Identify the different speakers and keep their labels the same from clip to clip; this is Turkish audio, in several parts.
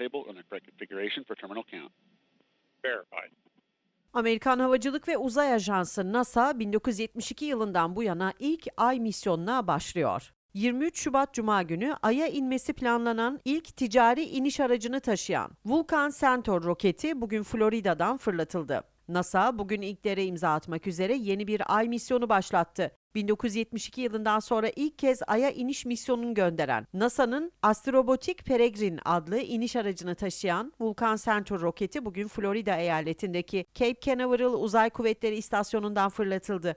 Speaker 1: table and correct configuration for terminal count.
Speaker 2: Verified.
Speaker 3: Amerikan Havacılık ve Uzay Ajansı NASA 1972 yılından bu yana ilk ay misyonuna başlıyor. 23 Şubat Cuma günü Ay'a inmesi planlanan ilk ticari iniş aracını taşıyan Vulcan Centaur roketi bugün Florida'dan fırlatıldı. NASA bugün ilklere imza atmak üzere yeni bir Ay misyonu başlattı. 1972 yılından sonra ilk kez Ay'a iniş misyonunu gönderen NASA'nın Astrobotik Peregrine adlı iniş aracını taşıyan Vulcan Centaur roketi bugün Florida eyaletindeki Cape Canaveral Uzay Kuvvetleri İstasyonu'ndan fırlatıldı.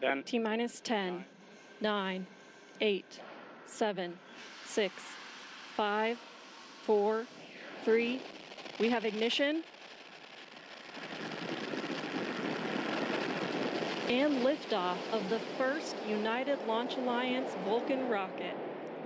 Speaker 4: T minus 10, 9, 8, 7, 6, 5, 4, 3. We have ignition. And liftoff of the first United Launch Alliance Vulcan rocket,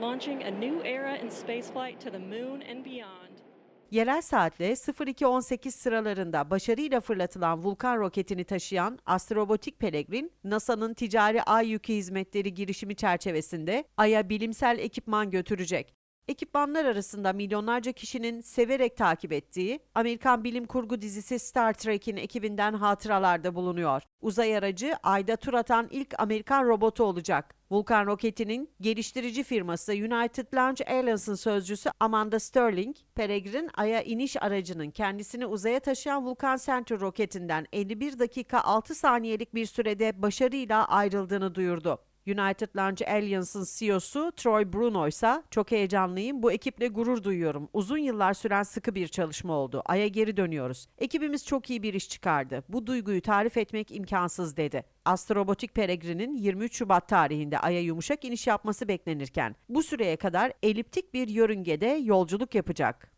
Speaker 4: launching a new era in spaceflight to the moon and beyond.
Speaker 3: Yerel saatle 02.18 sıralarında başarıyla fırlatılan Vulkan roketini taşıyan Astrobotik Peregrine, NASA'nın ticari ay yükü hizmetleri girişimi çerçevesinde Ay'a bilimsel ekipman götürecek. Ekipmanlar arasında milyonlarca kişinin severek takip ettiği Amerikan bilim kurgu dizisi Star Trek'in ekibinden hatıralarda bulunuyor. Uzay aracı ayda tur atan ilk Amerikan robotu olacak. Vulkan roketinin geliştirici firması United Launch Alliance'ın sözcüsü Amanda Sterling, Peregrine Ay'a iniş aracının kendisini uzaya taşıyan Vulcan Centaur roketinden 51 dakika 6 saniyelik bir sürede başarıyla ayrıldığını duyurdu. United Launch Alliance'ın CEO'su Troy Bruno ise çok heyecanlıyım. Bu ekiple gurur duyuyorum. Uzun yıllar süren sıkı bir çalışma oldu. Ay'a geri dönüyoruz. Ekibimiz çok iyi bir iş çıkardı. Bu duyguyu tarif etmek imkansız dedi. Astrobotik Peregrine'in 23 Şubat tarihinde Ay'a yumuşak iniş yapması beklenirken bu süreye kadar eliptik bir yörüngede yolculuk yapacak.